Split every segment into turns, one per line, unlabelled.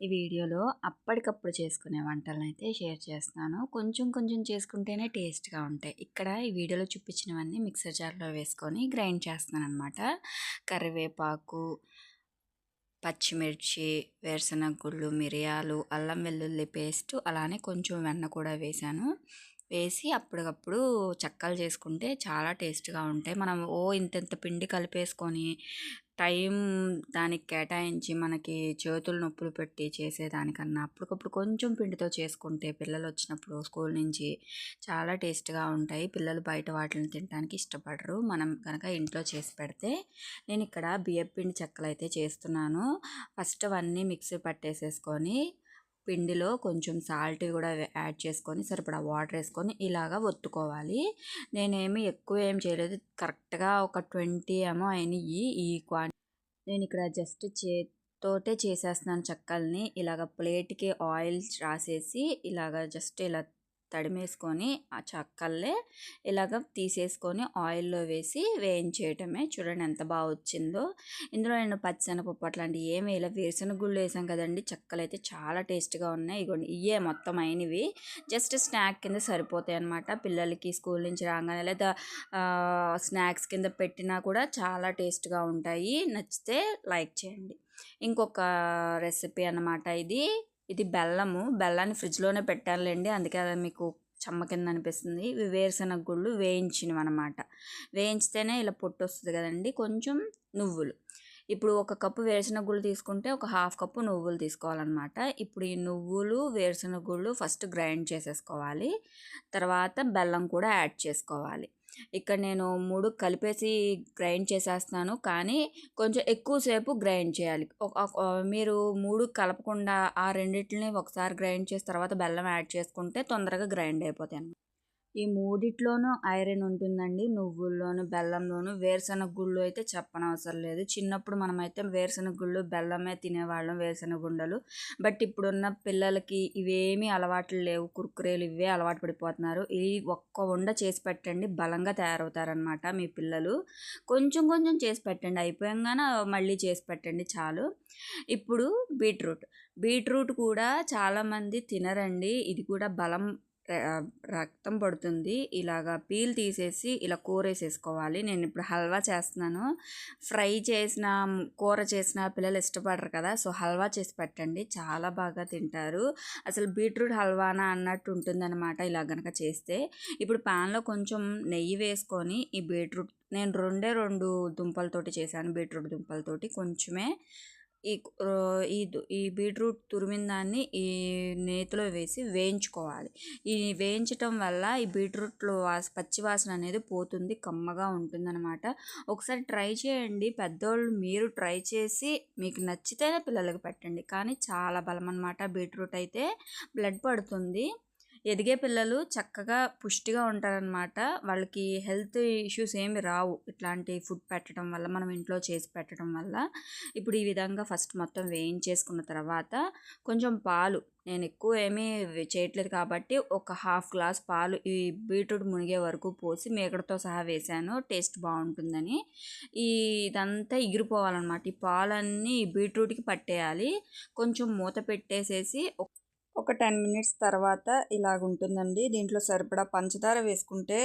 ఈ వీడియోలో అప్పటికప్పుడు చేసుకునే వంటలను అయితే షేర్ చేస్తాను. కొంచెం కొంచెం చేసుకుంటేనే టేస్ట్గా ఉంటాయి. ఇక్కడ ఈ వీడియోలో చూపించినవన్నీ మిక్సర్ జార్లో వేసుకొని గ్రైండ్ చేస్తాను అనమాట కరివేపాకు పచ్చిమిర్చి వేరుశనగ గుళ్ళు మిరియాలు అల్లం వెల్లుల్లి పేస్ట్ అలానే కొంచెం వెన్న కూడా వేశాను. వేసి అప్పటికప్పుడు చక్కలు చేసుకుంటే చాలా టేస్ట్గా ఉంటాయి. మనం ఓ ఇంత పిండి కలిపేసుకొని టైం దానికి కేటాయించి మనకి చేతులు నొప్పులు పెట్టి చేసేదానికన్నా అప్పటికప్పుడు కొంచెం పిండితో చేసుకుంటే పిల్లలు వచ్చినప్పుడు స్కూల్ నుంచి చాలా టేస్ట్గా ఉంటాయి. పిల్లలు బయట వాటిని తినడానికి ఇష్టపడరు. మనం కనుక ఇంట్లో చేసి పెడితే నేను ఇక్కడ బియ్యం పిండి చెక్కలు అయితే చేస్తున్నాను. ఫస్ట్ అవన్నీ మిక్సీ పట్టేసేసుకొని పిండిలో కొంచెం సాల్ట్ కూడా యాడ్ చేసుకొని సరిపడా వాటర్ వేసుకొని ఇలాగా ఒత్తుకోవాలి. నేనేమి ఎక్కువ ఏం చేయలేదు. కరెక్ట్గా ఒక ట్వంటీ ఏమో అయినాయి ఈ క్వాంటి నేను ఇక్కడ జస్ట్ చేత్తోటే చేసేస్తున్నాను చెక్కల్ని. ఇలాగ ప్లేట్కి ఆయిల్ రాసేసి ఇలాగ జస్ట్ ఇలా తడిమేసుకొని ఆ చక్కల్లే ఇలాగ తీసేసుకొని ఆయిల్లో వేసి వేయించేయటమే. చూడండి ఎంత బాగా వచ్చిందో. ఇందులో నేను పచ్చిశనగపప్పు అట్లాంటివి ఏమి ఇలా వేసిన గుళ్ళు వేసాం కదండి. చక్కలు అయితే చాలా టేస్ట్గా ఉన్నాయి. ఇగోండి ఇవే మొత్తం అయినవి. జస్ట్ స్నాక్ కింద సరిపోతాయి అనమాట పిల్లలకి స్కూల్ నుంచి రాగానే లేదా స్నాక్స్ కింద పెట్టినా కూడా చాలా టేస్ట్గా ఉంటాయి. నచ్చితే లైక్ చేయండి. ఇంకొక రెసిపీ అన్నమాట ఇది. ఇది బెల్లము. బెల్లాన్ని ఫ్రిడ్జ్లోనే పెట్టాలండి అందుకే అది మీకు చెమ్మ కింద అనిపిస్తుంది. ఇవి వేరుశనగ గుళ్ళు వేయించినవి అనమాట వేయించితేనే ఇలా పొట్టు వస్తుంది కదండి. కొంచెం నువ్వులు. ఇప్పుడు ఒక కప్పు వేరుశనగ గుళ్ళు తీసుకుంటే ఒక హాఫ్ కప్పు నువ్వులు తీసుకోవాలన్నమాట. ఇప్పుడు ఈ నువ్వులు వేరుశనగ గుళ్ళు ఫస్ట్ గ్రైండ్ చేసేసుకోవాలి. తర్వాత బెల్లం కూడా యాడ్ చేసుకోవాలి. ఇక్కడ నేను మూడు కలిపేసి గ్రైండ్ చేసేస్తున్నాను. కానీ కొంచెం ఎక్కువసేపు గ్రైండ్ చేయాలి. మీరు మూడు కలపకుండా ఆ రెండింటిని ఒకసారి గ్రైండ్ చేసిన తర్వాత బెల్లం యాడ్ చేసుకుంటే తొందరగా గ్రైండ్ అయిపోతాయి ఈ మూడిట్లోనూ ఐరన్ ఉంటుందండి. నువ్వుల్లోను బెల్లంలోను వేరుశనగ గుళ్ళు అయితే చెప్పనవసరం లేదు. చిన్నప్పుడు మనమైతే వేరుశనగ గుళ్ళు బెల్లమే తినేవాళ్ళం వేరుశనగ గుండలు బట్ ఇప్పుడున్న పిల్లలకి ఇవేమీ అలవాట్లు లేవు. కుర్కురేలు ఇవే అలవాటు పడిపోతున్నారు. ఈ ఒక్క ఉండ చేసి పెట్టండి. బలంగా తయారవుతారనమాట మీ పిల్లలు. కొంచెం కొంచెం చేసి పెట్టండి. అయిపోయంగానే మళ్ళీ చేసి పెట్టండి చాలు. ఇప్పుడు బీట్రూట్. బీట్రూట్ కూడా చాలామంది తినరండి. ఇది కూడా బలం రక్తం పడుతుంది. ఇలాగా పీల్ తీసేసి ఇలా కూర వేసేసుకోవాలి నేను ఇప్పుడు హల్వా చేస్తున్నాను. ఫ్రై చేసిన కూర చేసిన పిల్లలు ఇష్టపడరు కదా సో హల్వా చేసి పెట్టండి. చాలా బాగా తింటారు. అసలు బీట్రూట్ హల్వానా అన్నట్టు ఉంటుందన్నమాట ఇలా కనుక చేస్తే. ఇప్పుడు పాన్లో కొంచెం నెయ్యి వేసుకొని ఈ బీట్రూట్ నేను రెండే రెండు దుంపలతోటి చేశాను. బీట్రూట్ దుంపలతోటి కొంచెమే ఈ ఈ ఈ బీట్రూట్ తురిమిన దాన్ని ఈ నేతిలో వేసి వేయించుకోవాలి. ఈ వేయించటం వల్ల ఈ బీట్రూట్లో వాస పచ్చి వాసన అనేది పోతుంది కమ్మగా ఉంటుందన్నమాట. ఒకసారి ట్రై చేయండి. పెద్దోళ్ళు మీరు ట్రై చేసి మీకు నచ్చితేనే పిల్లలకి పెట్టండి. కానీ చాలా బలం అనమాట బీట్రూట్ అయితే. బ్లడ్ పడుతుంది. ఎదిగే పిల్లలు చక్కగా పుష్టిగా ఉంటారనమాట వాళ్ళకి హెల్త్ ఇష్యూస్ ఏమి రావు ఇట్లాంటి ఫుడ్ పెట్టడం వల్ల మనం ఇంట్లో చేసి పెట్టడం వల్ల. ఇప్పుడు ఈ విధంగా ఫస్ట్ మొత్తం వేయించేసుకున్న తర్వాత కొంచెం పాలు. నేను ఎక్కువ ఏమీ చేయట్లేదు కాబట్టి ఒక హాఫ్ గ్లాస్ పాలు ఈ బీట్రూట్ మునిగే వరకు పోసి మేకడతో సహా వేసాను టేస్ట్ బాగుంటుందని. ఈ ఇదంతా ఎగిరిపోవాలన్నమాట. ఈ పాలన్నీ బీట్రూట్కి పట్టేయాలి. కొంచెం మూత పెట్టేసేసి ఒక టెన్ మినిట్స్ తర్వాత ఇలాగుంటుందండి. దీంట్లో సరిపడా పంచదార వేసుకుంటే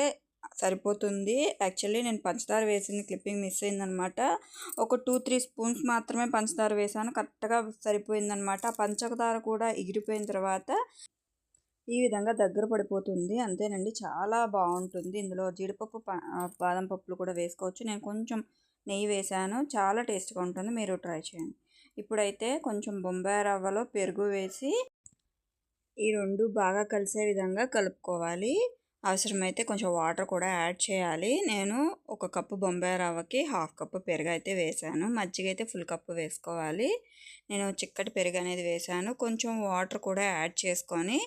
సరిపోతుంది. యాక్చువల్లీ నేను పంచదార వేసింది క్లిప్పింగ్ మిస్ అయిందనమాట. ఒక టూ త్రీ స్పూన్స్ మాత్రమే పంచదార వేసాను. కరెక్ట్గా సరిపోయిందనమాట. ఆ పంచదార కూడా ఎగిరిపోయిన తర్వాత ఈ విధంగా దగ్గర పడిపోతుంది. అంతేనండి. చాలా బాగుంటుంది. ఇందులో జీడిపప్పు బాదం పప్పులు కూడా వేసుకోవచ్చు. నేను కొంచెం నెయ్యి వేసాను. చాలా టేస్ట్గా ఉంటుంది. మీరు ట్రై చేయండి. ఇప్పుడైతే కొంచెం బొంబాయి రవ్వలో పెరుగు వేసి ఈ రెండు బాగా కలిసే విధంగా కలుపుకోవాలి. అవసరమైతే కొంచెం వాటర్ కూడా యాడ్ చేయాలి. నేను ఒక కప్పు బొంబాయి రవ్వకి హాఫ్ కప్పు పెరుగు అయితే వేసాను. మజ్జిగ అయితే ఫుల్ కప్పు వేసుకోవాలి. నేను చిక్కటి పెరుగు అనేది వేసాను. కొంచెం వాటర్ కూడా యాడ్ చేసుకొని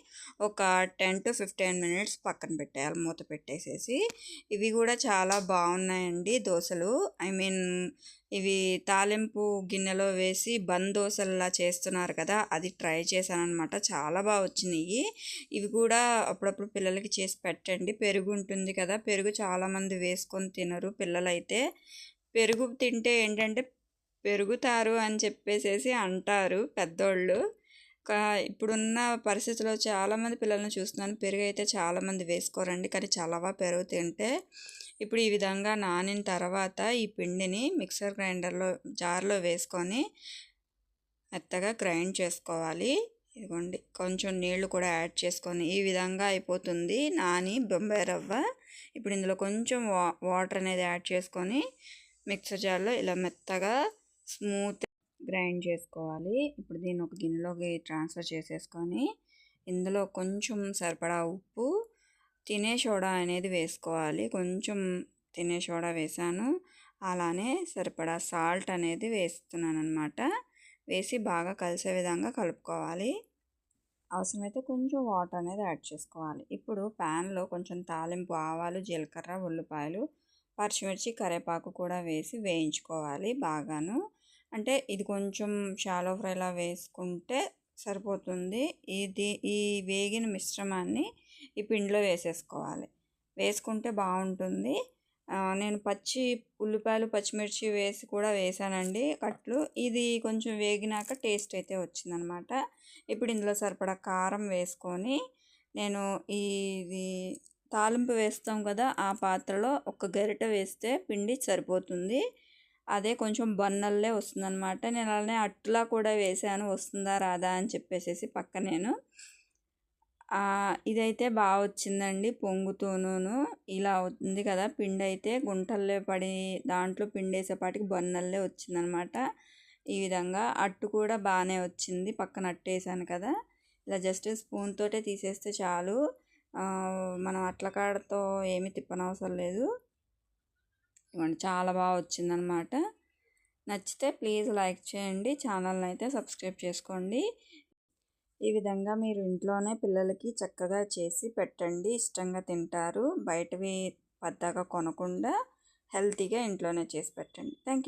ఒక టెన్ టు ఫిఫ్టీన్ మినిట్స్ పక్కన పెట్టేయాలి. మూత పెట్టేసేసి. ఇవి కూడా చాలా బాగున్నాయండి దోశలు. ఐ మీన్ ఇవి తాలింపు గిన్నెలో వేసి బంద్ దోశల్లా చేస్తున్నారు కదా అది ట్రై చేశాను అనమాట చాలా బాగా వచ్చినాయి. ఇవి కూడా అప్పుడప్పుడు పిల్లలకి చేసి పెట్టండి. పెరుగు ఉంటుంది కదా పెరుగు చాలామంది వేసుకొని తినరు పిల్లలైతే. పెరుగు తింటే ఏంటంటే పెరుగుతారు అని చెప్పేసేసి అంటారు పెద్దోళ్ళు. కా ఇప్పుడున్న పరిస్థితిలో చాలామంది పిల్లల్ని చూస్తున్నాను. పెరుగు అయితే చాలామంది వేసుకోరండి. కానీ చలవా పెరుగు తింటే ఇప్పుడు ఈ విధంగా నానిన తర్వాత ఈ పిండిని మిక్సర్ గ్రైండర్లో జార్లో వేసుకొని మెత్తగా గ్రైండ్ చేసుకోవాలి. ఇదిగోండి కొంచెం నీళ్ళు కూడా యాడ్ చేసుకొని ఈ విధంగా అయిపోతుంది నాని బొంబాయి రవ్వ. ఇప్పుడు ఇందులో కొంచెం వా వాటర్ అనేది యాడ్ చేసుకొని మిక్సర్ జార్లో ఇలా మెత్తగా స్మూత్ గ్రైండ్ చేసుకోవాలి. ఇప్పుడు దీన్ని ఒక గిన్నెలోకి ట్రాన్స్ఫర్ చేసేసుకొని ఇందులో కొంచెం సరిపడా ఉప్పు తినే సోడా అనేది వేసుకోవాలి. కొంచెం తినే సోడా వేసాను. అలానే సరిపడా సాల్ట్ అనేది వేస్తున్నాను అనమాట వేసి బాగా కలిసే విధంగా కలుపుకోవాలి. అవసరమైతే కొంచెం వాటర్ అనేది యాడ్ చేసుకోవాలి. ఇప్పుడు ప్యాన్లో కొంచెం తాలింపు ఆవాలు జీలకర్ర ఉల్లిపాయలు పచ్చిమిర్చి కరివేపాకు కూడా వేసి వేయించుకోవాలి బాగాను. అంటే ఇది కొంచెం షాలో ఫ్రైలా వేసుకుంటే సరిపోతుంది. ఇది ఈ వేగిన మిశ్రమాన్ని ఈ పిండిలో వేసేసుకోవాలి. వేసుకుంటే బాగుంటుంది. నేను పచ్చి ఉల్లిపాయలు పచ్చిమిర్చి వేసి కూడా వేసానండి కట్లు. ఇది కొంచెం వేగినాక టేస్ట్ అయితే వచ్చిందనమాట. ఇప్పుడు ఇందులో సరిపడా కారం వేసుకొని నేను ఇది తాలింపు వేస్తాం కదా ఆ పాత్రలో ఒక గరిట వేస్తే పిండి సరిపోతుంది. అదే కొంచెం బొన్నల్లే వస్తుందన్నమాట. నేను అలానే అట్లా కూడా వేసాను వస్తుందా రాదా అని చెప్పేసి పక్క నేను. ఇదైతే బాగా వచ్చిందండి పొంగుతూనూను. ఇలా ఉంది కదా పిండి అయితే గుంటల్లో పడి దాంట్లో పిండి వేసేపాటికి బొన్నల్లే వచ్చిందనమాట ఈ విధంగా అట్టు కూడా బాగానే వచ్చింది పక్కన అట్టు వేసాను కదా. ఇలా జస్ట్ స్పూన్ తోటే తీసేస్తే చాలు. మనం అట్ల కాడతో ఏమి తిప్పనవసరం లేదు. ఇవ్వండి. చాలా బాగా వచ్చిందనమాట నచ్చితే ప్లీజ్ లైక్ చేయండి. ఛానల్ని అయితే సబ్స్క్రైబ్ చేసుకోండి. ఈ విధంగా మీరు ఇంట్లోనే పిల్లలకి చక్కగా చేసి పెట్టండి. ఇష్టంగా తింటారు. బయటవి పెద్దగా కొనకుండా హెల్తీగా ఇంట్లోనే చేసి పెట్టండి. Thank you